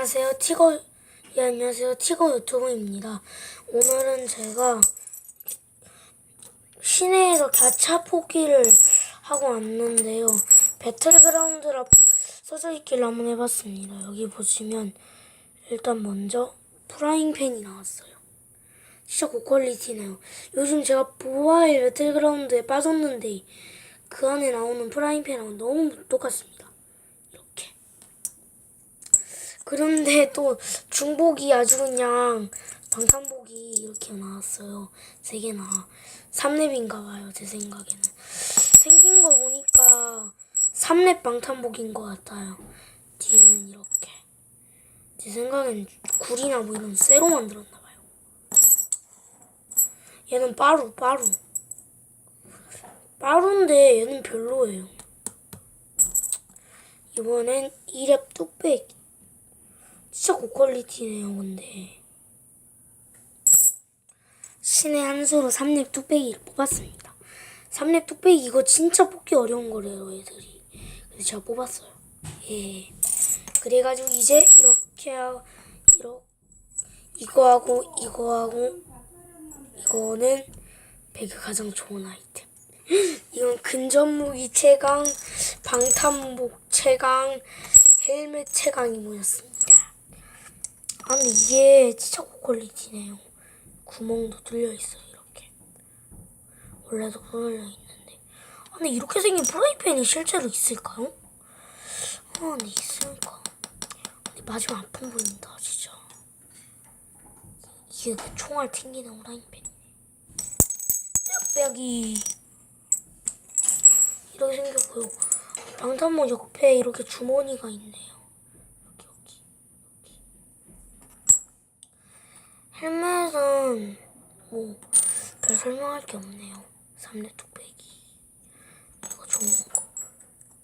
안녕하세요. 티거, 예, 안녕하세요. 티거 유튜브입니다. 오늘은 제가 시내에서 가차 포기를 하고 왔는데요. 배틀그라운드라 써져 있길래 한번 해봤습니다. 여기 보시면 일단 먼저 프라잉팬이 나왔어요. 진짜 고퀄리티네요. 요즘 제가 모바일 배틀그라운드에 빠졌는데 그 안에 나오는 프라잉팬하고 너무 똑같습니다. 이렇게. 그런데 또 중복이 아주 그냥 방탄복이 이렇게 나왔어요. 세 개나. 3렙인가 봐요, 제 생각에는. 생긴 거 보니까 3렙 방탄복인 것 같아요. 뒤에는 이렇게. 제 생각엔 굴이나 뭐 이런 쇠로 만들었나 봐요. 얘는 빠루, 빠루. 빠루인데 얘는 별로예요. 이번엔 2렙 뚝배기. 진짜 고퀄리티네요, 근데. 신의 한 수로 3렙 뚝배기를 뽑았습니다. 3렙 뚝배기 이거 진짜 뽑기 어려운 거래요, 애들이. 그래서 제가 뽑았어요. 예. 그래가지고 이제 이렇게 이렇게, 이거하고, 이거하고, 이거는 배그 가장 좋은 아이템. 이건 근접무기 최강, 방탄복 최강, 헬멧 최강이 모였습니다. 아 근데 이게 진짜 고퀄리티네요. 구멍도 뚫려 있어요 이렇게. 원래도 뚫려 있는데. 아 근데 이렇게 생긴 프라이팬이 실제로 있을까요? 아 근데 있을까? 근데 맞으면 아픈 보인다 진짜. 이게 그 총알 튕기는 프라이팬이네. 빽빽이. 이렇게 생겼고요. 방탄복 옆에 이렇게 주머니가 있네요. 여기 여기. 헬멧은 뭐별 설명할 게 없네요. 삼렙 뚝배기 이거 좋은 거.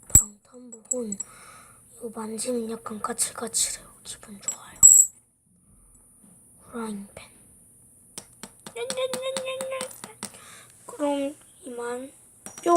방탄복은 이거 만지면 약간 까칠까칠해요. 기분 좋아요. 후라이팬. 그럼 이만 뿅.